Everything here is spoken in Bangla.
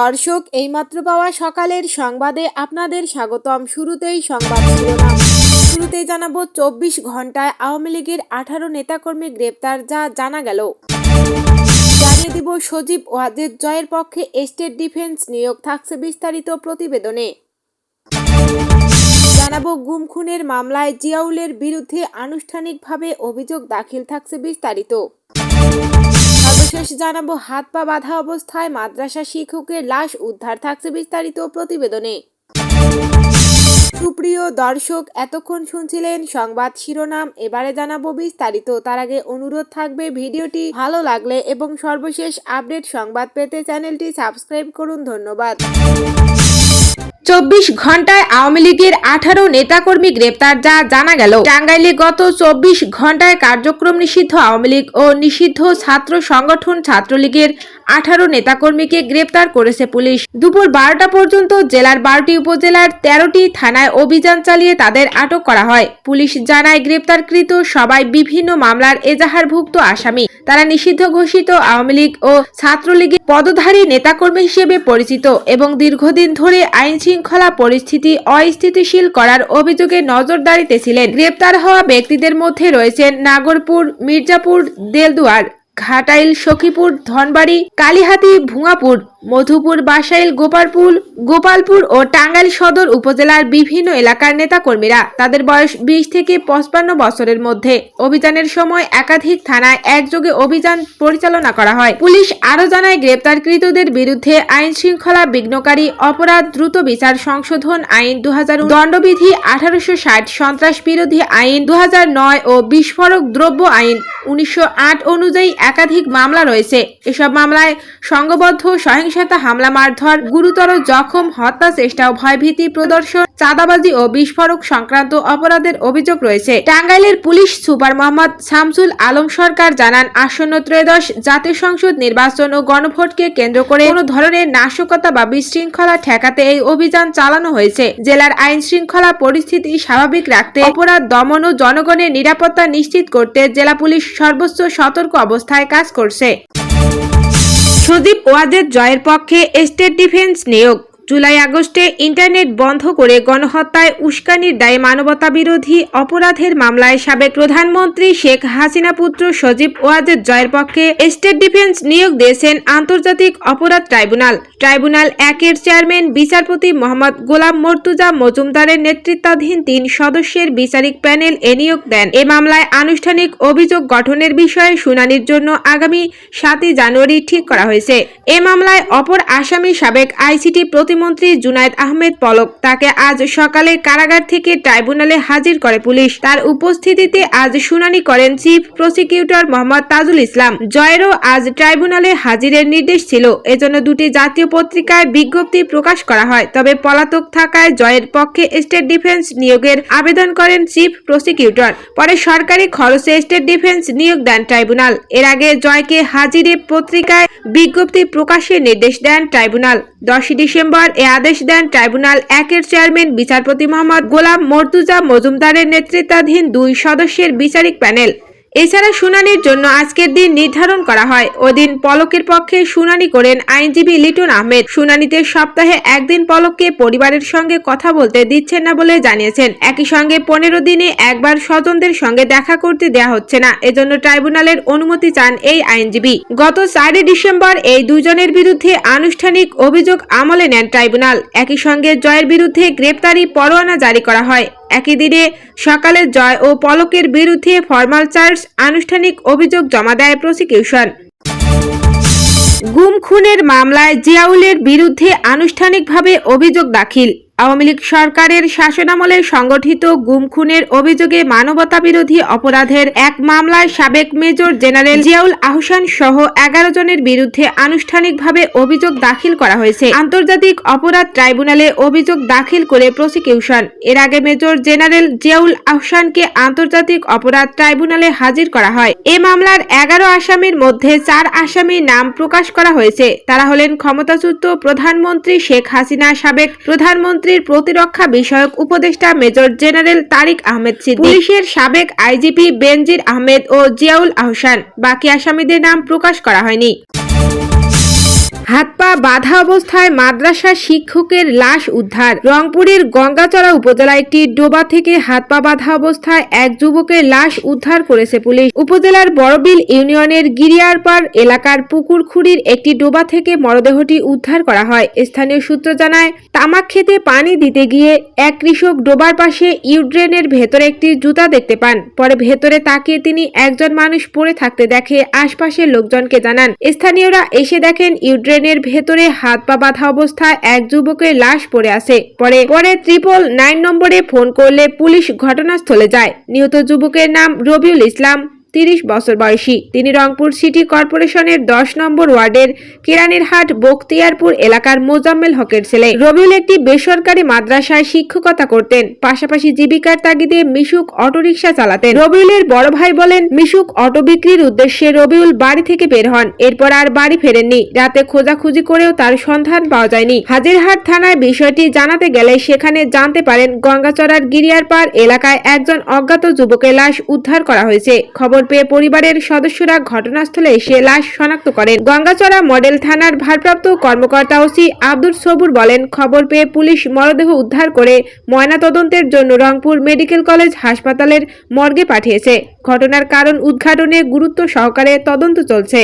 দর্শক, এইমাত্র পাওয়া সকালের সংবাদে আপনাদের স্বাগতম। শুরুতেই সংবাদ শুরুতেই জানাব, চব্বিশ ঘন্টায় আওয়ামী লীগের আঠারো নেতাকর্মী গ্রেপ্তার, যা জানা গেল। জানিয়ে দিব, সজীব ওয়াজেদ জয়ের পক্ষে স্টেট ডিফেন্স নিয়োগ থাকছে বিস্তারিত প্রতিবেদনে। জানাব, গুম খুনের মামলায় জিয়াউলের বিরুদ্ধে আনুষ্ঠানিকভাবে অভিযোগ দাখিল থাকছে বিস্তারিত। সর্বশেষ জানাব, হাত পা বাঁধা অবস্থায় মাদ্রাসা শিক্ষকের লাশ উদ্ধার থাকছে বিস্তারিত প্রতিবেদনে। সুপ্রিয় দর্শক, এতক্ষণ শুনছিলেন সংবাদ শিরোনাম, এবারে জানাব বিস্তারিত। তার আগে অনুরোধ থাকবে, ভিডিওটি ভালো লাগলে এবং সর্বশেষ আপডেট সংবাদ পেতে চ্যানেলটি সাবস্ক্রাইব করুন। ধন্যবাদ। চব্বিশ ঘন্টায় আওয়ামী লীগের আঠারো নেতাকর্মী গ্রেপ্তার, যা জানা গেল। টাঙ্গাইলে গত চব্বিশ ঘন্টায় কার্যক্রম নিষিদ্ধ আওয়ামী লীগ ও নিষিদ্ধ ছাত্র সংগঠন ছাত্রলীগের আঠারো নেতাকর্মীকে গ্রেপ্তার করেছে পুলিশ। দুপুর বারোটা পর্যন্ত জেলার বারোটি উপজেলার তেরোটি থানায় অভিযান চালিয়ে তাদের আটক করা হয়। পুলিশ জানায়, গ্রেপ্তারকৃত সবাই বিভিন্ন মামলার এজাহারভুক্ত আসামি। তারা নিষিদ্ধ ঘোষিত আওয়ামী লীগ ও ছাত্রলীগের পদধারী নেতাকর্মী হিসেবে পরিচিত এবং দীর্ঘদিন ধরে আইন শৃঙ্খলা পরিস্থিতি অস্থিতিশীল করার অভিযোগে নজরদারিতে ছিলেন। গ্রেপ্তার হওয়া ব্যক্তিদের মধ্যে রয়েছেন নাগরপুর, মির্জাপুর, দেলদুয়ার ঘাটাইল সখীপুর ধনবাড়ি কালীহাতি ভুঙাপুর। মধুপুর, বাসাইল গোপালপুর গোপালপুর ও টাঙ্গাইল সদর উপজেলার বিভিন্ন এলাকার নেতাকর্মীরা তাদের বয়স বিশ থেকে পঁচপান্ন বছরের মধ্যে অভিযানের সময় একাধিক থানায় একযোগে অভিযান পরিচালনা করা হয়। পুলিশ আরও জানায়, গ্রেপ্তারকৃতদের বিরুদ্ধে আইন শৃঙ্খলা বিঘ্নকারী অপরাধ দ্রুত বিচার সংশোধন আইন দু দণ্ডবিধি আঠারোশো ষাট, সন্ত্রাস বিরোধী আইন দু হাজার নয় ও বিস্ফোরক দ্রব্য আইন উনিশশো আট অনুযায়ী একাধিক মামলা রয়েছে। এসব মামলায় সংঘবদ্ধ সহিংসতা, হামলা মারধর, গুরুতর জখম, হত্যা, চেষ্টা ও ভয়ভীতি প্রদর্শন, চাঁদাবাজি ও বিস্ফোরক সংক্রান্ত অপরাধের অভিযোগ রয়েছে। টাঙ্গাইলের পুলিশ সুপার মোহাম্মদ শামসুল আলম সরকার জানান, আসন্ন ত্রয়োদশ জাতীয় সংসদ নির্বাচন ও গণভোটকে কেন্দ্র করে কোনো ধরনের নাশকতা বা বিশৃঙ্খলা ঠেকাতে এই অভিযান চালানো হয়েছে। জেলার আইন শৃঙ্খলা পরিস্থিতি স্বাভাবিক রাখতে অপরাধ দমন ও জনগণের নিরাপত্তা নিশ্চিত করতে জেলা পুলিশ সর্বোচ্চ সতর্ক অবস্থায় কাজ করছে। সজীব ওয়াদের জয়ের পক্ষে স্টেট ডিফেন্স নিয়োগ। জুলাই আগস্টে ইন্টারনেট বন্ধ করে গণহত্যায় উস্কানির দায়ে মানবতা বিরোধী অপরাধের মামলায় সাবেক প্রধানমন্ত্রী শেখ হাসিনা পুত্র সজীব ওয়াজেদ জয়ের পক্ষে স্টেট ডিফেন্স নিয়োগ দিয়েছেন আন্তর্জাতিক অপরাধ ট্রাইব্যুনাল। ট্রাইব্যুনাল একের চেয়ারম্যান, বিচারপতি মোহাম্মদ গোলাম মর্তুজা মজুমদারের নেতৃত্বাধীন তিন সদস্যের বিচারিক প্যানেল এ নিয়োগ দেন। এ মামলায় আনুষ্ঠানিক অভিযোগ গঠনের বিষয়ে শুনানির জন্য আগামী সাতই জানুয়ারি ঠিক করা হয়েছে। এ মামলায় অপর আসামি সাবেক আইসিটি প্রতিমন্ত্রী জুনায়েদ আহমেদ পলক। তাকে আজ সকালে কারাগার থেকে ট্রাইব্যুনালে হাজির করে পুলিশ। তার উপস্থিতিতে আজ শুনানি করেন চিফ প্রসিকিউটর মোহাম্মদ তাজুল ইসলাম। জয়েরও আজ ট্রাইব্যুনালে হাজিরের নির্দেশ ছিল। এজন্য দুটি জাতীয় পত্রিকায় বিজ্ঞপ্তি প্রকাশ করা হয়। তবে পলাতক থাকায় জয়ের পক্ষে স্টেট ডিফেন্স নিয়োগের আবেদন করেন চিফ প্রসিকিউটর। পরে সরকারি খরচে স্টেট ডিফেন্স নিয়োগ দেন ট্রাইব্যুনাল। এর আগে জয়কে হাজিরে পত্রিকায় বিজ্ঞপ্তি প্রকাশের নির্দেশ দেন ট্রাইব্যুনাল। দশই ডিসেম্বর এ আদেশ দেন ট্রাইব্যুনাল একের চেয়ারম্যান, বিচারপতি মোহাম্মদ গোলাম মর্তুজা মজুমদারের নেতৃত্বাধীন দুই সদস্যের বিচারিক প্যানেল। এছাড়া শুনানির জন্য আজকের দিন নির্ধারণ করা হয়। ওদিন পলকের পক্ষে শুনানি করেন আইনজীবী লিটন আহমেদ। শুনানিতে সপ্তাহে একদিন পলককে পরিবারের সঙ্গে কথা বলতে দিচ্ছেন না বলে জানিয়েছেন। একই সঙ্গে পনেরো দিনে একবার স্বজনদের সঙ্গে দেখা করতে দেয়া হচ্ছে না। এজন্য ট্রাইব্যুনালের অনুমতি চান এই আইনজীবী। গত চারই ডিসেম্বর এই দুজনের বিরুদ্ধে আনুষ্ঠানিক অভিযোগ আমলে নেন ট্রাইব্যুনাল। একই সঙ্গে জয়ের বিরুদ্ধে গ্রেপ্তারি পরোয়ানা জারি করা হয়। একই দিনে সকালে জয় ও পলকের বিরুদ্ধে ফর্মাল চার্জ, আনুষ্ঠানিক অভিযোগ জমা দেয় প্রসিকিউশন। গুম খুনের মামলায় জিয়াউলের বিরুদ্ধে আনুষ্ঠানিকভাবে অভিযোগ দাখিল। আওয়ামী লীগ সরকারের শাসনামলে সংগঠিত গুম খুনের অভিযোগে মানবতা বিরোধী অপরাধের এক মামলায় সাবেক মেজর জেনারেল জিয়াউল আহসান সহ এগারো জনের বিরুদ্ধে আনুষ্ঠানিকভাবে অভিযোগ দাখিল করা হয়েছে। আন্তর্জাতিক অপরাধ ট্রাইব্যুনালে অভিযোগ দাখিল করে প্রসিকিউশন। এর আগে মেজর জেনারেল জিয়াউল আহসানকে আন্তর্জাতিক অপরাধ ট্রাইব্যুনালে হাজির করা হয়। এ মামলার এগারো আসামির মধ্যে চার আসামির নাম প্রকাশ করা হয়েছে। তারা হলেন ক্ষমতাচ্যুত প্রধানমন্ত্রী শেখ হাসিনা, সাবেক প্রধানমন্ত্রীর প্রতিরক্ষা বিষয়ক উপদেষ্টা মেজর জেনারেল তারিক আহমেদ সিদ্দিক, পুলিশের সাবেক আইজিপি বেনজির আহমেদ ও জিয়াউল আহসান। বাকি আসামিদের নাম প্রকাশ করা হয়নি। হাত পা বাঁধা অবস্থায় মাদ্রাসা শিক্ষকের লাশ উদ্ধার। রংপুরের গঙ্গাচড়া উপজেলা একটি ডোবা থেকে হাত পা বাঁধা অবস্থায় এক যুবকের লাশ উদ্ধার করেছে পুলিশ। উপজেলার বড়বিল ইউনিয়নের গিরিয়ারপাড় এলাকার পুকুরখুড়ির একটি ডোবা থেকে মরদেহটি উদ্ধার করা হয়। স্থানীয় সূত্র জানায়, তামাক খেতে পানি দিতে গিয়ে এক কৃষক ডোবার পাশে ইউড্রেনের ভেতরে একটি জুতা দেখতে পান। পরে ভেতরে তাকিয়ে তিনি একজন মানুষ পড়ে থাকতে দেখে আশপাশের লোকজনকে জানান। স্থানীয়রা এসে দেখেন ইউড্রেনের ভেতরে হাত পা বাঁধা অবস্থায় এক যুবকের লাশ পড়ে আছে। পরে পরে ত্রিপল নাইন নম্বরে ফোন করলে পুলিশ ঘটনাস্থলে যায়। নিহত যুবকের নাম রবিউল ইসলাম। তিরিশ বছর বয়সী। তিনি রংপুর সিটি কর্পোরেশনের দশ নম্বর ওয়ার্ডের কেরানীরহাট বখতিয়ারপুর এলাকার মোজাম্মেল হকের ছেলে। রবিউল একটি বেসরকারি মাদ্রাসায় শিক্ষকতা করতেন। পাশাপাশি জীবিকার তাগিদে মিশুক অটোরিকশা চালাতেন। রবিউলের বড় ভাই বলেন, মিশুক অটো বিক্রির উদ্দেশ্যে রবিউল বাড়ি থেকে বের হন। এরপর আর বাড়ি ফেরেননি। রাতে খোঁজাখুঁজি করেও তার সন্ধান পাওয়া যায়নি। হাজিরহাট থানায় বিষয়টি জানাতে গেলে সেখানে জানতে পারেন, গঙ্গাচড়ার গিরিয়ারপাড় এলাকায় একজন অজ্ঞাত যুবকের লাশ উদ্ধার করা হয়েছে। খবর পেয়ে পরিবারের সদস্যরা ঘটনাস্থলে এসে লাশ শনাক্ত করেন। গঙ্গাচড়া মডেল থানার ভারপ্রাপ্ত কর্মকর্তা ওসি আব্দুল সবুর বলেন, খবর পেয়ে পুলিশ মরদেহ উদ্ধার করে ময়নাতদন্তের জন্য রংপুর মেডিকেল কলেজ হাসপাতালের মর্গে পাঠিয়েছে। ঘটনার কারণ উদ্ঘাটনে গুরুত্ব সহকারে তদন্ত চলছে।